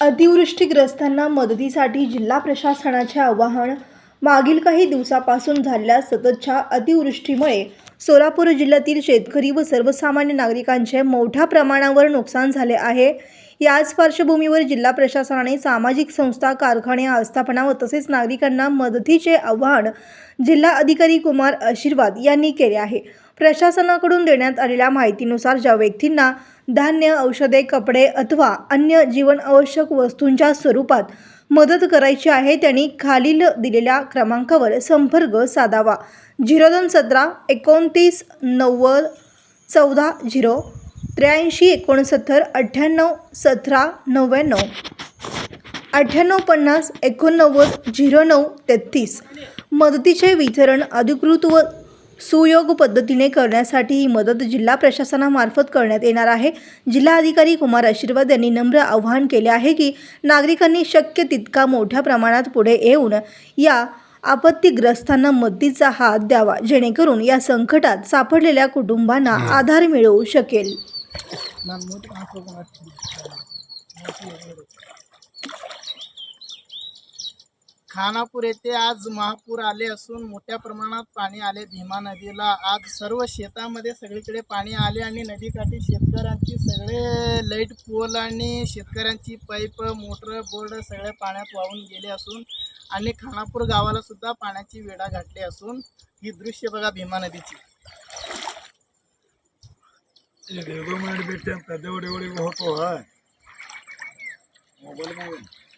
अतिवृष्टीग्रस्तांना मदतीसाठी जिल्हा प्रशासनाचे आवाहन मागील काही दिवसापासून झालेल्या सततच्या अतिवृष्टीमुळे सोलापूर जिल्ह्यातील शेतकरी व सर्वसामान्य नागरिकांचे मोठ्या प्रमाणावर नुकसान झाले आहे. याच पार्श्वभूमीवर जिल्हा प्रशासनाने सामाजिक संस्था कारखाने आस्थापना व तसेच नागरिकांना मदतीचे आवाहन जिल्हा अधिकारी कुमार आशीर्वाद यांनी केले आहे. प्रशासनाकडून देण्यात आलेल्या माहितीनुसार ज्या व्यक्तींना धान्य औषधे कपडे अथवा अन्य जीवनआवश्यक वस्तूंच्या स्वरूपात मदत करायची आहे त्यांनी खालील दिलेल्या क्रमांकावर संपर्क साधावा. झिरो दोन सतरा एकोणतीस नव्वद चौदा झिरो त्र्याऐंशी एकोणसत्तर अठ्ठ्याण्णव सतरा नव्याण्णव. अठ्ठ्याण्णव पन्नास एकोणनव्वद झिरो नऊ तेहतीस. मदतीचे वितरण अधिकृत व सुयोग पद्धतीने करण्यासाठी ही मदत जिल्हा प्रशासनामार्फत करण्यात येणार आहे. जिल्हाधिकारी कुमार आशीर्वाद यांनी नम्र आवाहन केले आहे की नागरिकांनी शक्य तितका मोठ्या प्रमाणात पुढे येऊन या आपत्तीग्रस्तांना मदतीचा हात द्यावा जेणेकरून या संकटात सापडलेल्या कुटुंबांना आधार मिळू शकेल. खानापूर येथे आज महापूर आले असून मोठ्या प्रमाणात पाणी आले. भीमा नदीला आज सर्व शेतामध्ये सगळीकडे पाणी आले आणि नदीकाठी शेतकऱ्यांची सगळे लाइट पोल आणि शेतकऱ्यांची पाईप मोटर बोर्ड सगळे पाण्यात वाहून गेले असून आणि खानापूर गावाला सुद्धा पाण्याची वेढा घातली असून ही दृश्य बघा भीमा नदीची. मिनट हैं